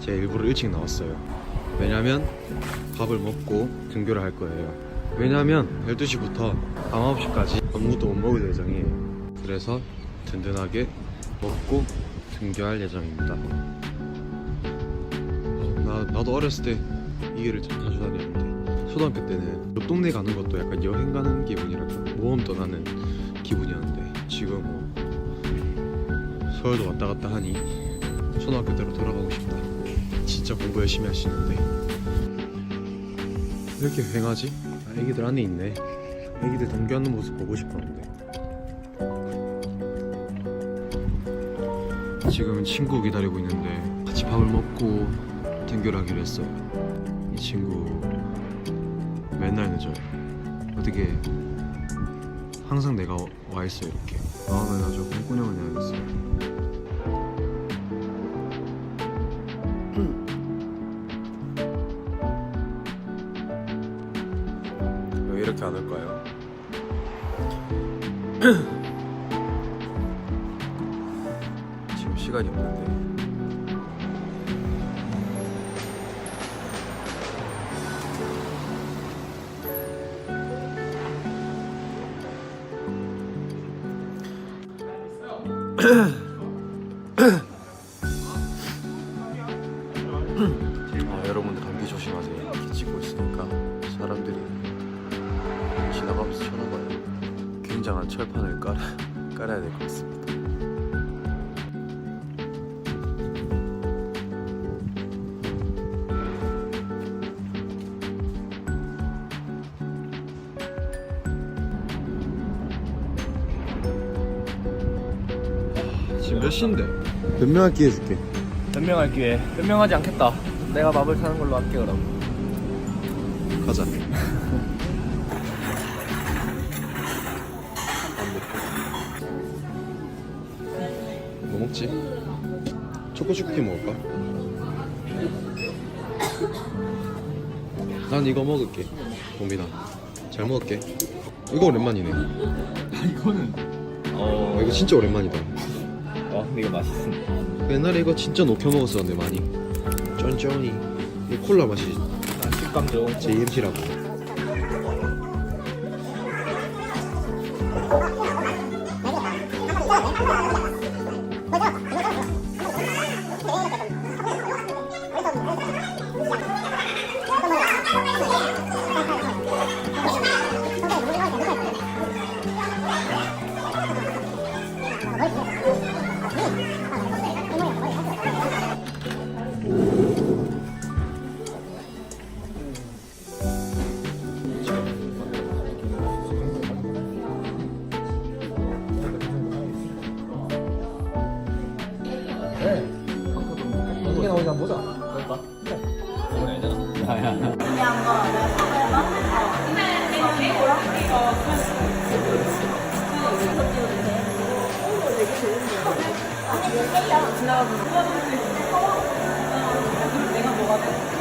제가 일부러 일찍 나왔어요. 왜냐면 밥을 먹고 등교를 할 거예요. 왜냐면 12시부터 밤 9시까지 아무것도 못 먹을 예정이에요. 그래서 든든하게 먹고 등교할 예정입니다. 나, 나도 어렸을 때 이 길을 좀 자주 다녔는데 초등학교 때는 옆 동네 가는 것도 약간 여행 가는 기분이랄까 모험 떠나는 기분이었는데 지금 뭐 서울도 왔다 갔다 하니 초등학교 때로 돌아가고 싶다 진짜 공부 열심히 하시는데. 왜 이렇게 휑하지? 아, 애기들 안에 있네. 애기들 등교하는 모습 보고 싶었는데. 지금은 친구 기다리고 있는데 같이 밥을 먹고 등교를 하기로 했어요. 이 친구 맨날 늦어요. 어떻게 항상 내가 와 있어 이렇게? 다음엔 아주 꼼꼼하게 내야겠어요 안 올까요? 지금 시간이 없는데 지나가면서 쳐다봐요. 굉장한 철판을 깔아, 깔아야 될 것 같습니다. 지금 몇 시인데? 몇 명 할게 해줄게. 변명할 기회 변명하지 않겠다 내가 밥을 사는 걸로 할게 그럼 가자. 먹지? 초코치 쿠키 먹을까? 난 이거 먹을게. 봄이나. 잘 먹을게. 이거 오랜만이네. 아 이거는 어... 어, 이거 진짜 오랜만이다. 어 근데 이거 맛있음 옛날에 이거 진짜 녹여 먹었었는데 많이. 쫀쫀이. 이 콜라 맛이 아, 식감 좋은 제 임시라고. 어 떻게 나오는지 한번 보자 그럴까? 지나가고 내가 뭐가 돼?